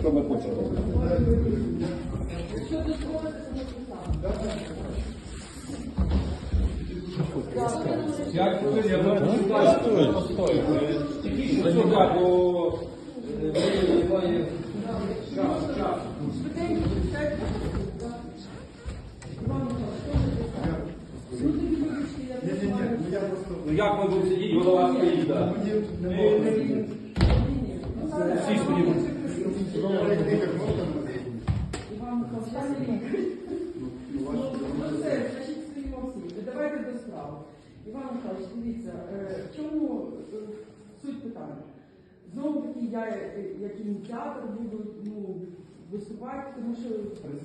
Що ми хочемо? П'ять хвилин, я буду постою. Тільки бо е, времени немає час, час. Ну як ми будемо сидіти, голова стоїть, так. Всі стоїмо. Ну, це, значить, стоїмо всі. Давайте до справи. Іван Михайлович, дивіться, е, в чому е, суть питання? Знову таки, я е, як ініціатор буду ну, виступати, тому що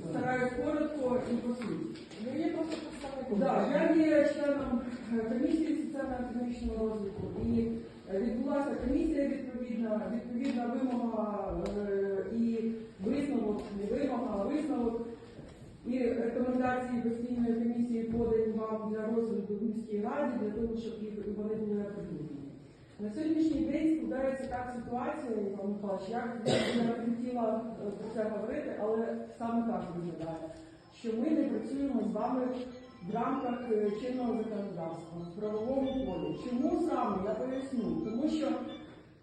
стараюсь коротко і по суті. Ви є просто представником. Да, я є членом е, комісії соціально-економічного розвитку і е, відбулася комісія відповідна, відповідна вимога е, і висновок, не вимога, а висновок. І рекомендації постійної комісії подані вам для розгляду в міській раді, для того, щоб їх вони були. На сьогоднішній день складається так ситуація, Іван Михайлович, я не хотіла е, про це говорити, але саме так виглядає, що ми не працюємо з вами в рамках е, чинного законодавства, в правовому полі. Чому саме? Я поясню. Тому що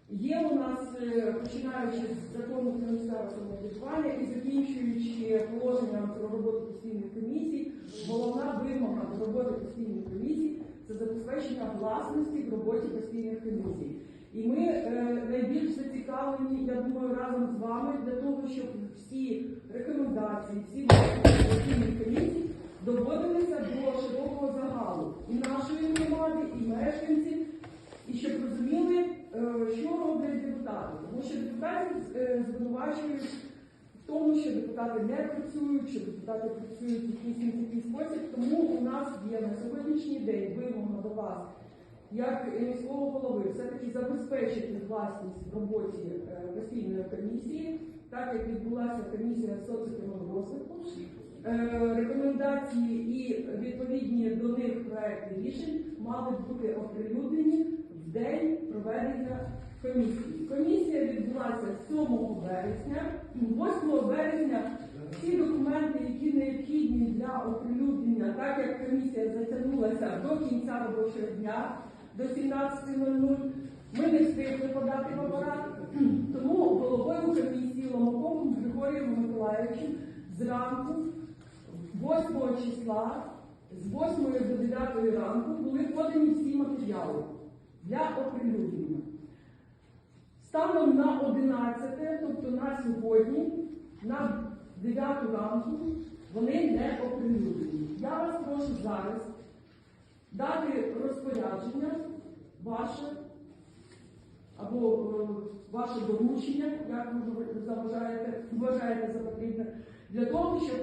є у нас, е, починаючи з закону про місцеве самоврядування і закінчуючи положенням про роботу постійних комісій, головна вимога до роботи постійних комісій це забезпечення власності в роботі постійних комісій. І ми е, найбільш зацікавлені, я думаю, разом з вами для того, щоб всі рекомендації, всі постійних комісій доводилися до широкого загалу і нашої громади, і мешканців, і щоб розуміли, е, що роблять депутати. Тому що депутатів е, звинувачують тому, що депутати не працюють, що депутати працюють в якийсь такий спосіб. Тому у нас є на сьогоднішній день вимога до вас, як міського голови, все-таки забезпечити власність в роботі е, постійної комісії, так як відбулася комісія соціального розвитку. Е, Рекомендації і відповідні до них проекти рішень мали бути оприлюднені в день проведення комісії. Комісія відбулася 7 вересня. 8 вересня всі документи, які необхідні для оприлюднення, так як комісія затягнулася до кінця робочого дня, до 17.00, ми не встигли подати в апарат. Тому головою комісії Ломаковим Григорієм Миколаївичем зранку 8 числа з 8 до 9 ранку були подані всі матеріали для оприлюднення. Станом на 11, тобто на сьогодні, на 9 ранку, вони не оприлюднені. Я вас прошу зараз дати розпорядження ваше або е, ваше доручення, як ви заважаєте, вважаєте за потрібне, для того, щоб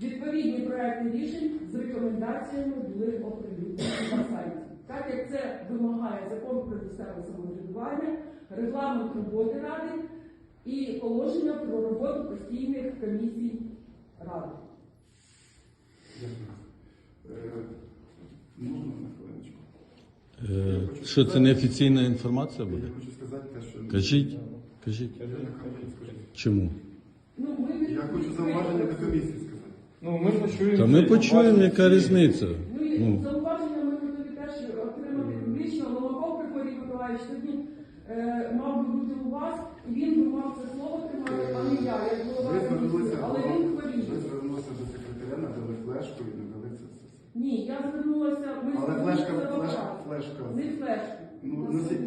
відповідні проекти рішень з рекомендаціями були оприлюднені на сайті. Так як це вимагає закон про місцеве самоврядування, регламент роботи ради і положення про роботу постійних комісій ради. Е? Е, Що це неофіційна інформація Я буде? хочу сказати те, що Кажіть, кажіть, Я не хочу сказати. чому? Ну, ми Я хочу зауваження до комісії сказати. Ну, ми почуємо. Та ми почуємо, яка різниця. Ну Ну, ми готові теж отримати публічно. Ломаков Григорій Миколаївич тоді е, мав би бути у вас, і він би мав це слово тримати, а не Ви звернулися Але до він ви хворіє. звернулися до секретаря, надали флешку і надали це все. Ні, я звернулася, ми Але звернулися флешка, флешка, флешка. Не флешку. Ну, носій,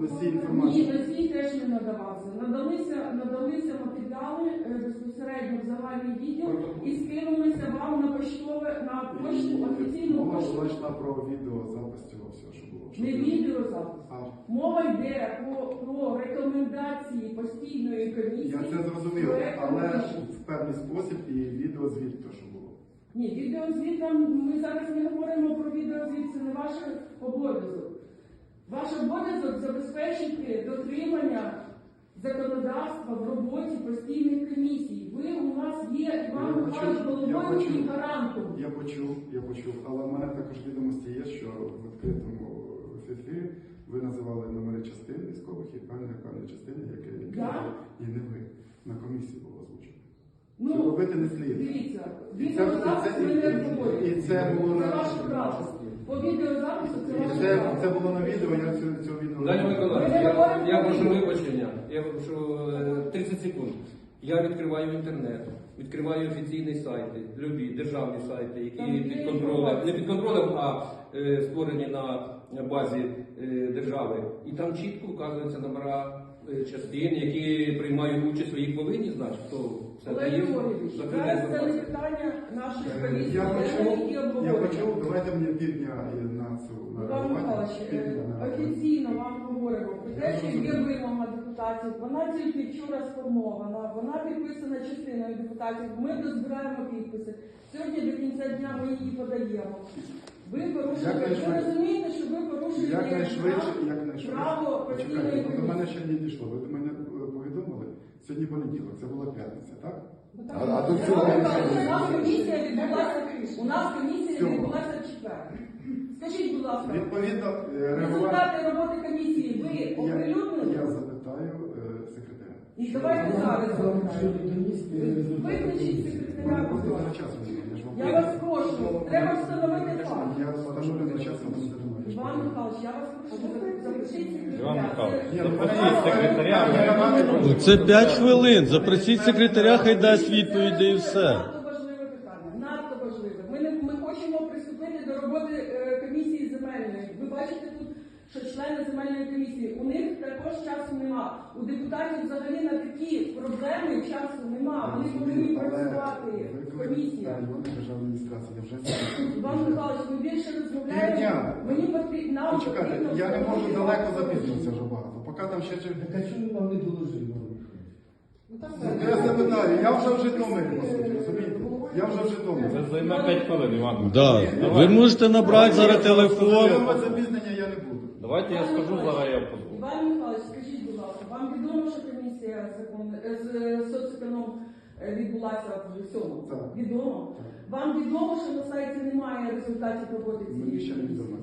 носій Ні, інформації. на цій теж не надавався. Надалися, надалися матеріали е, безпосередньо в загальний відділ і скинулися вам на поштове на пошту офіційну Мова пошту. йшла про відеозапис цього всього, що Не відеозапис. А, Мова йде про, про рекомендації постійної комісії. Я це зрозумів, але в певний спосіб і відеозвіт те, що було. Ні, відеозвіт нам ми зараз не говоримо про відеозвіт, це не ваш обов'язок. Ваш обов'язок забезпечити дотримання законодавства в роботі постійних комісій. Ви у нас є Я почув, я головою почув. і гарантом. Я почув, я почув, але в мене також відомості є, що петлі ви називали номери частин військових і певної певної частини, яке да? і не ви. На комісії було озвучено. Ну, це робити не слід. Дивіться, відеозапис ми не обговорюємо. І це було на ваше право. По відеозапису це ваше право. Це було на відео, я цього відео. Дані Миколаївич, я, я прошу вибачення. Я прошу е, 30 секунд. Я відкриваю інтернет, відкриваю офіційні сайти, любі державні сайти, які під контролем, не під контролем, а е, створені на базі е, держави. І там чітко вказуються номера е, частин, які приймають участь, їх повинні знати, хто це Олег дає зараз це не питання нашої Е, комісії, Я почув, я обговорюємо. почув, давайте мені півдня на цю на Іван реагування. Михайлович, е, Півдня на офіційно вам говоримо про те, що є вимога депутатів. Вона тільки вчора сформована, вона підписана частиною депутатів. Ми дозбираємо підписи. Сьогодні до кінця дня ми її подаємо. Ви порушуєте, ви розумієте, що ви порушуєте Якнайшвидше, право- якнайшвидше. право постійної бо до мене ще не дійшло. Ви мене е, повідомили. Сьогодні понеділок, це була п'ятниця, так? А- а до цього- У нас комісія відбулася, у нас комісія відбулася в четвер. Скажіть, будь ласка, Відповідно, е, результати роботи комісії ви Я, оприлюднили? я запитаю е, секретаря. І давайте зараз. Виключіть секретаря. я вас прошу, треба встановити факт. Я встановлю не немає. Іван Михайлович, я вас прошу, запросіть секретаря. Це 5 хвилин. Запросіть секретаря, хай дасть відповідь і все. Надто важливе питання, надто важливе. Ми, не, ми хочемо приступити до роботи е, комісії земельної. Ви бачите тут, що члени земельної комісії, у них також часу нема. У депутатів взагалі на такі проблеми часу нема. Вони повинні працювати в державна адміністрація вже. Іван Михайлович, ми більше розмовляємо. Мені потрібно нам потрібно я не можу далеко запізнитися вже багато. Поки там ще чи. Так а чому вам не доложили? Ну, так, Я запитаю, я вже в Житомирі, по суті, розумієте? Я вже в Житомирі. Це займе 5 хвилин, Іван. Да. Ви можете набрати зараз телефон. Затримувати запізнення я не буду. Давайте я скажу, зараз я позвоню. Іван Михайлович, скажіть, будь ласка, вам відомо, що комісія закон... е, з е, соцеконом е, відбулася в цьому? Так. Відомо? Вам відомо, що на сайті немає результатів роботи Мені цієї ще не комісії? відомо.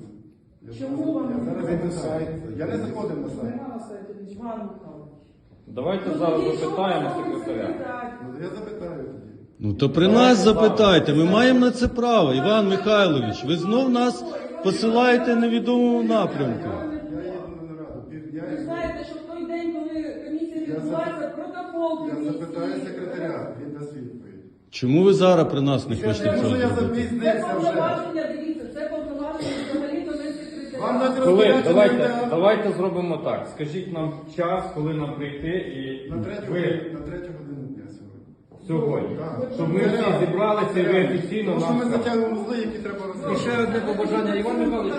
Я Чому вам Я зараз не йду на відомо? сайт. Я не заходив на сайт. Нема на сайті, Іван Михайлович. Давайте Ну, зараз запитаємо секретаря. Ну, Я запитаю. Ну то при нас запитайте. Ми маємо на це право, Іван Михайлович. Ви знов нас посилаєте невідомому напрямку. Ви знаєте, що в той день, коли комісія Я відбулася, протокол я комісії... запитаю секретаря, він дасть відповідь. Чому ви зараз при нас не хочете цього я зробити? Це запізнився вже. повноваження, дивіться, це повноваження взагалі до не секретаря. Вам Коли? розглядати Давайте, на- давайте зробимо так. Скажіть нам час, коли нам прийти і На третю, ви на третю годину сьогодні. сьогодні. Щоб ми всі зібралися і ви офіційно Тому що ми нам. затягуємо узли, які треба І ще одне побажання. Іван Михайлович,